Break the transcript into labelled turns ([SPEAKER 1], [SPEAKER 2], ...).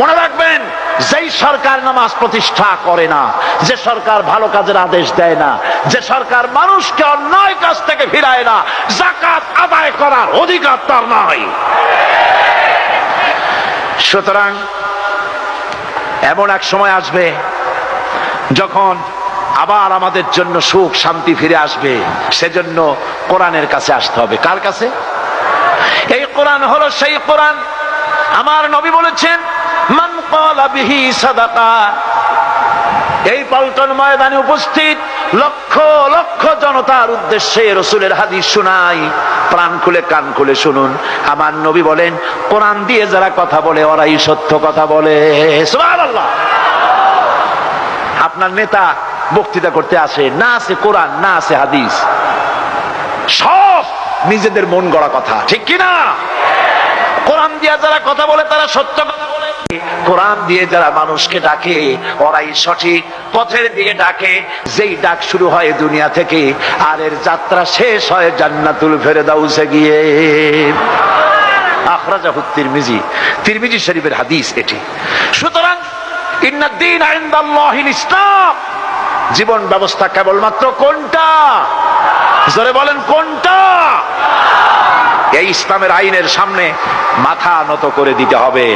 [SPEAKER 1] মনে রাখবেন, যেই সরকার নামাজ প্রতিষ্ঠা করে না, যে সরকার ভালো কাজের আদেশ দেয় না, যে সরকার মানুষকে অন্যায় কাজ থেকে ফিরায় না জাকাত আদায় করার অধিকার তার নাই। সুতরাং, এমন এক সময় আসবে, যখন আবার আমাদের জন্য সুখ, শান্তি ফিরে আসবে, সেজন্য কোরআনের কাছে আসতে হবে। কার কাছে? এই কোরআন হলো সেই কোরআন। আমার নবী বলেছেন এই পল্টন ময়দানে উপস্থিত লক্ষ লক্ষ জনতার উদ্দেশ্যে রসুলের হাদিস শোনাই। প্রাণ খুলে কান খুলে শুনুন। আমার নবী বলেন, কোরআন দিয়ে যারা কথা বলে, ওরাই সত্য কথা বলে। আপনার নেতা বক্তৃতা করতে আসে, না আছে কোরআন, না আছে হাদিস। সব নিজেদের মন গড়া কথা। ঠিক কি না কোরআন দিয়ে যারা কথা বলে, তারা সত্য কথা বলে। কোরআন দিয়ে যারা মানুষকে ডাকে, ওরাই সঠিক পথের দিকে ডাকে। যেই ডাক শুরু হয় দুনিয়া থেকে, আর এর যাত্রা শেষ হয় জান্নাতুল ফেরেদাউসে গিয়ে। আখরাজাহু তিরমিজি তিরমিজি শরীফের হাদিস এটি। সুতরাং জীবন ব্যবস্থা কেবলমাত্র কোনটা? জোরে বলেন, কোনটা? এই ইসলামের আইনের সামনে মাথা নত করে দিতে হবে।